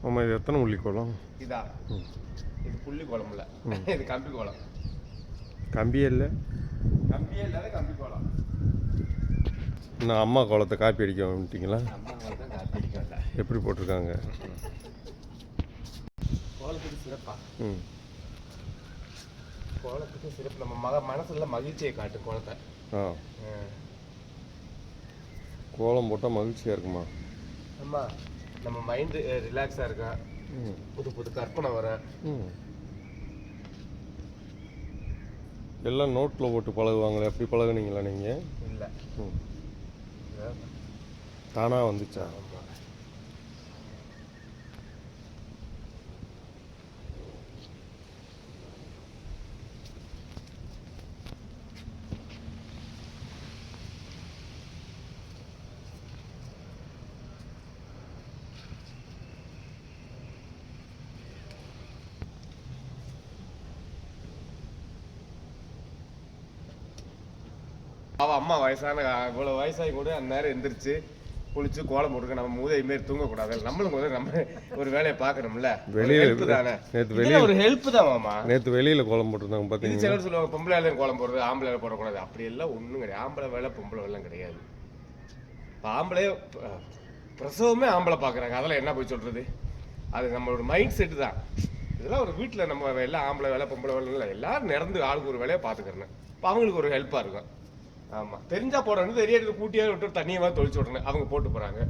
ஆமாம் இது எத்தனை முள்ளி கோலம் இதா இது புள்ளி குளம்ல இது கம்பி குளம் கம்பியே இல்லை? கம்பியே இல்லாத கம்பி குளம் நான் அம்மா கோலத்தை காப்பி அடிக்க வந்துட்டீங்களா? எப்படி போட்டிருக்காங்க? கோலத்துக்கு சிறப்பா. ம். கோலத்துக்கு சிறப்பு. நம்ம மக மனசுல மகிழ்ச்சியை காட்டு கோலத்தை. ஆ. கோலம் போட்டால் மகிழ்ச்சியாக இருக்குமா? அம்மா நம்ம மைண்டு ரிலாக்ஸாக இருக்கும் ம். புது புது கற்பனை வரும் ம். எல்லாம் நோட்டில் போட்டு பழகுவாங்களே எப்படி பழகுனீங்களா நீங்கள் இல்லை. ம். தானாக வந்துச்சா? அவ அம்மா வயசான இவ்வளோ வயசாகி கூட அந்த நேரம் எந்திரிச்சு குளிச்சு கோலம் போட்டுக்க நம்ம மூதை மாரி தூங்கக்கூடாது. நம்மளும் கொஞ்சம் நம்ம ஒரு வேலையை பார்க்கணும்ல. வெளியில தானே? நேத்து வெளியில ஒரு ஹெல்ப் தான் மாமா. நேற்று வெளியில் கோலம் போட்டிருந்தாங்க இது பார்த்தீங்க சிலர் சொல்லுவாங்க பொம்பளை வேலையும் கோலம் போடுறது ஆம்பளை வேலை போடக்கூடாது. அப்படி எல்லாம் ஒன்றும் கிடையாது. ஆம்பளை வேலை பொம்பளை வேலை கிடையாது. இப்ப ஆம்பளை பிரசவமே ஆம்பளை பார்க்குறாங்க. அதெல்லாம் என்ன போய் சொல்றது? அது நம்மளோட மைண்ட் செட்டு தான். இதெல்லாம் ஒரு வீட்டில் நம்ம எல்லாம் ஆம்பளை வேலை பொம்பளை வேலை இல்லை. எல்லாரும் நிறந்து ஆளுக்கு ஒரு வேலையை பார்த்துக்கிறேன் இப்போ அவங்களுக்கு ஒரு ஹெல்ப்பாக இருக்கும். ஆமாம் தெரிஞ்சா போடணும் தெரியாது கூட்டியாக விட்டு தண்ணியை தொளிச்சு விடணும். அவங்க போட்டு போகிறாங்க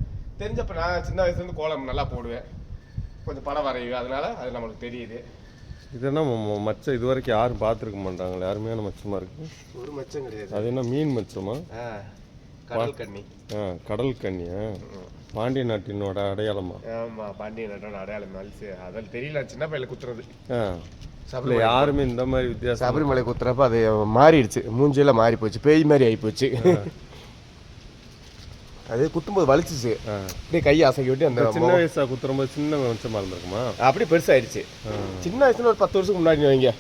தெரிஞ்சப்ப நான் சின்ன வயசுலேருந்து கோலம் நல்லா போடுவேன். கொஞ்சம் படம் வரையுவேன். அதனால அது நம்மளுக்கு தெரியுது. இது என்ன மச்சம்? இது வரைக்கும் யாரும் பார்த்துருக்க மாட்டாங்களே. அருமையான மச்சமாக இருக்கு. ஒரு மச்சம் கிடையாது. அது என்ன மீன் மச்சமா? கடல் கண்ணி ஆ கடல் கன்னியா பாண்டிய நாட்டினோட அடையாளமா? ஆமா பாண்டிய நாட்டோட அடையாளம் அதில் தெரியல சின்ன பையில குத்துறது. ஆ. இல்லை யாருமே இந்த மாதிரி வித்தியாசம் சபரிமலை குத்துறப்ப அது மாறிடுச்சு. மூஞ்சியெல்லாம் மாறி போச்சு பேய் மாதிரி ஆகி போச்சு அது குத்தும்போது வலிச்சிச்சு. அப்படியே கையை அசைக்கி விட்டு அந்த சின்ன வயசா குத்துறம்போது சின்ன மச்சமாக இருந்திருக்குமா? அப்படியே பெருசாயிடுச்சு. சின்ன வயசுல ஒரு பத்து வருஷத்துக்கு முன்னாடி வைங்க.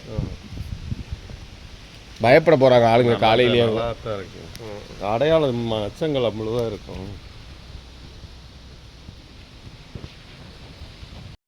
பயப்பட போறாங்க ஆளுங்க காலையிலேயே. அடையாளம் மச்சங்கள் அவ்வளோதான் இருக்கும்.